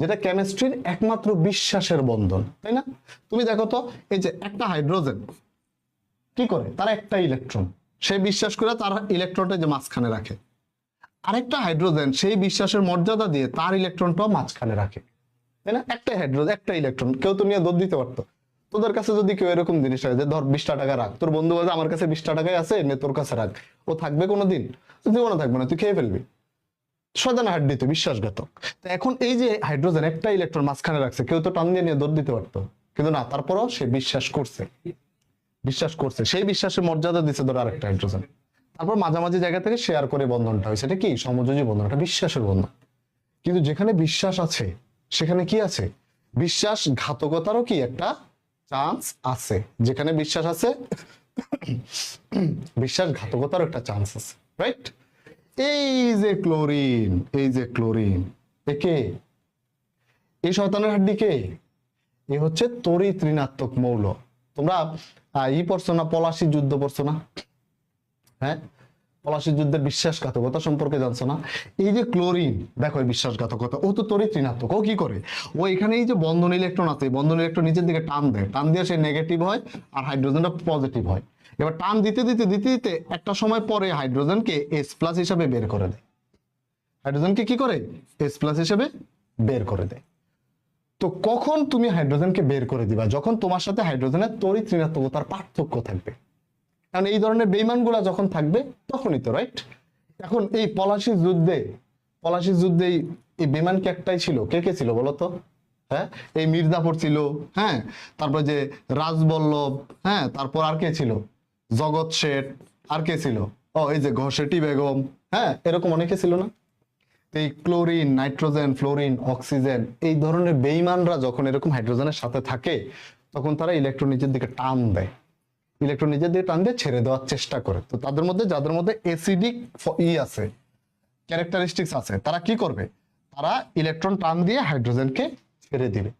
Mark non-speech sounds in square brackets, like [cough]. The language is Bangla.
যেটা কেমিস্ট্রির একমাত্র বিশ্বাসের বন্ধন, তাই না? তুমি দেখো তো, এই যে একটা হাইড্রোজেন কি করে? তার একটা ইলেকট্রন সে বিশ্বাস করে তার ইলেকট্রনটা যে মাঝখানে রাখে। আরেকটা হাইড্রোজেন সেই বিশ্বাসের মর্যাদা দিয়ে তার ইলেকট্রনটাও মাঝখানে রাখে। তাই না? একটা হাইড্রোজেন একটা ইলেকট্রন কেউ তো নিয়ে দৌড় দিতে পারতো। তোদের কাছে যদি কেউ এরকম জিনিস হয় যে, ধর বিশটা টাকা রাখ। তোর বন্ধু বলছে, আমার কাছে বিশটা টাকাই আছে, নে তোর কাছে রাখ। ও থাকবে কোনোদিন? জীবনে থাকবে না, তুই খেয়ে ফেলবি। সদানা হাড্ডি তো বিশ্বাসঘাতক। তো এখন এই যে হাইড্রোজেন একটা ইলেকট্রন মাঝখানে রাখছে, কেউ তো টান দিয়ে নিয়ে দৌড় দিতে পারতো। কিন্তু না, তারপরও সে বিশ্বাস করছে। বিশ্বাস করছে। সেই বিশ্বাসের মর্যাদা দিচ্ছে ধর আরেকটা হাইড্রোজেন। তারপর মাঝামাঝি জায়গা থেকে শেয়ার করে বন্ধনটা হয়েছে। এটা কি? সমযোজী বন্ধন, এটা বিশ্বাসের বন্ধন। কিন্তু যেখানে বিশ্বাস আছে, সেখানে কি আছে? বিশ্বাস ঘাতকতারও কি একটা চান্স আছে। যেখানে বিশ্বাস আছে [coughs] বিশ্বাস ঘাতকতারও একটা চান্স আছে রাইট এই যে ক্লোরিন, এই যে ক্লোরিন একে এই শতানের হাড্ডি কে? এ হচ্ছে তরি ঋণাত্মক মৌল। তোমরা ই পড়ছো না, পলাশি যুদ্ধ পড়ছো না? হ্যাঁ? পলাশি যুদ্ধের বিশ্বাসঘাতকতা সম্পর্কে জানছো না? এই যে ক্লোরিন, দেখো এই বিশ্বাসঘাতকতা, ও তো তড়িৎ ঋণাত্মক, ও কি করে? ও এখানে এই যে বন্ধন ইলেকট্রন আছে বন্ধন ইলেকট্রন নিচের দিকে টান দেয়, টান দিয়ে সে নেগেটিভ হয় আর হাইড্রোজেনটা পজিটিভ হয়। এবার টান দিতে দিতে দিতে দিতে একটা সময় পরে হাইড্রোজেনকে এস প্লাস হিসাবে বের করে দেয়। হাইড্রোজেনকে কি করে? এস প্লাস হিসেবে বের করে দেয়। তো কখন তুমি হাইড্রোজেনকে বের করে দিবা? যখন তোমার সাথে হাইড্রোজেনের তড়িৎ ঋণাত্মকতার পার্থক্য থাকবে। কারণ এই ধরনের বেইমানগুলা যখন থাকবে, তখনই তো রাইট এখন এই পলাশি যুদ্ধে পলাশি যুদ্ধে এই- বেইমান কি একটাই ছিল? কে কে ছিল বলতো? হ্যাঁ? এই মির্জাফর ছিল হ্যাঁ? তারপর যে রাজবল্লভ হ্যাঁ? তারপর আর কে ছিল? জগৎ শেঠ, আর কে ছিল? ও, এই যে ঘষেটি বেগম হ্যাঁ? এরকম অনেকে ছিল না? এই ক্লোরিন, নাইট্রোজেন, ফ্লোরিন, অক্সিজেন, এই ধরনের বেইমানরা যখন এরকম হাইড্রোজেনের সাথে থাকে, তখন তারা ইলেকট্রন নিচের দিকে টান দেয়। ইলেকট্রন নিজের দিয়ে টান দিয়ে ছেড়ে দেওয়ার চেষ্টা করে। তো তাদের মধ্যে, যাদের মধ্যে এসিডিক ই আছে ক্যারেক্টারিস্টিক্স আছে, তারা কি করবে? তারা ইলেকট্রন টান দিয়ে হাইড্রোজেনকে ছেড়ে দিবে।